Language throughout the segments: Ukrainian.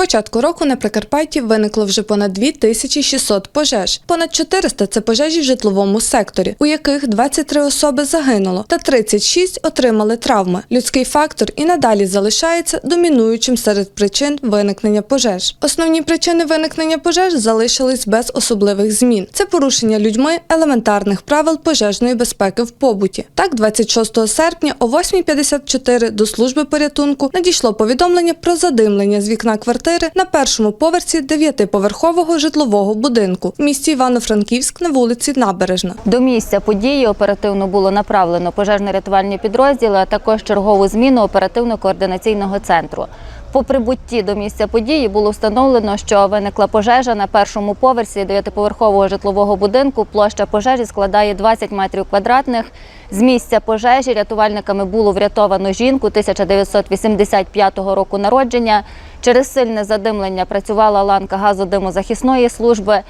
початку року на Прикарпатті виникло вже понад 2600 пожеж. Понад 400 – це пожежі в житловому секторі, у яких 23 особи загинуло, та 36 отримали травми. Людський фактор і надалі залишається домінуючим серед причин виникнення пожеж. Основні причини виникнення пожеж залишились без особливих змін. Це порушення людьми елементарних правил пожежної безпеки в побуті. Так, 26 серпня о 8.54 до служби порятунку надійшло повідомлення про задимлення з вікна квартири на першому поверсі дев'ятиповерхового житлового будинку в місті Івано-Франківськ на вулиці Набережна. До місця події оперативно було направлено пожежно-рятувальні підрозділи, а також чергову зміну оперативно-координаційного центру. По прибутті до місця події було встановлено, що виникла пожежа на першому поверсі дев'ятиповерхового житлового будинку. Площа пожежі складає 20 метрів квадратних. З місця пожежі рятувальниками було врятовано жінку 1985 року народження. Через сильне задимлення працювала ланка газодимозахисної служби.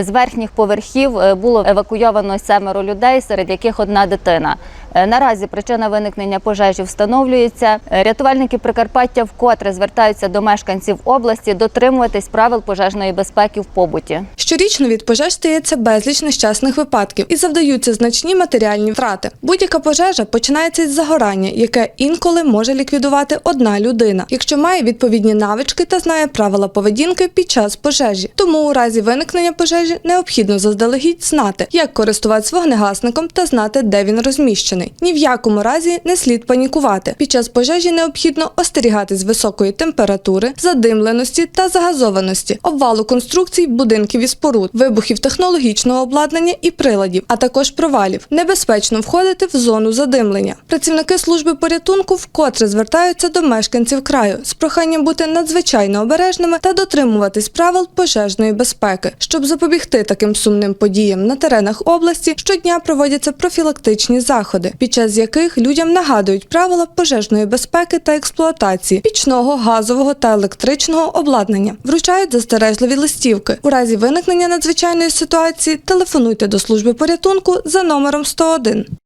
З верхніх поверхів е, було евакуйовано семеро людей, серед яких одна дитина. Е, Наразі причина виникнення пожежі встановлюється. Е, Рятувальники Прикарпаття вкотре звертаються до мешканців області дотримуватись правил пожежної безпеки в побуті. Щорічно від пожеж стається безліч нещасних випадків і завдаються значні матеріальні втрати. Будь-яка пожежа починається із загорання, яке інколи може ліквідувати одна людина, якщо має відповідні навички та знає правила поведінки під час пожежі. Тому у разі виникнення пожежі необхідно заздалегідь знати, як користуватися вогнегасником та знати, де він розміщений. Ні в якому разі не слід панікувати. Під час пожежі необхідно остерігатись високої температури, задимленості та загазованості, обвалу конструкцій, будинків і споруд, вибухів технологічного обладнання і приладів, а також провалів. Небезпечно входити в зону задимлення. Працівники служби порятунку вкотре звертаються до мешканців краю з проханням бути надзвичайно обережними та дотримуватись правил пожежної безпеки. Щоб запобігти таким сумним подіям на теренах області, щодня проводяться профілактичні заходи, під час яких людям нагадують правила пожежної безпеки та експлуатації пічного, газового та електричного обладнання. Вручають застережливі листівки. У разі виникнення надзвичайної ситуації телефонуйте до служби порятунку за номером 101.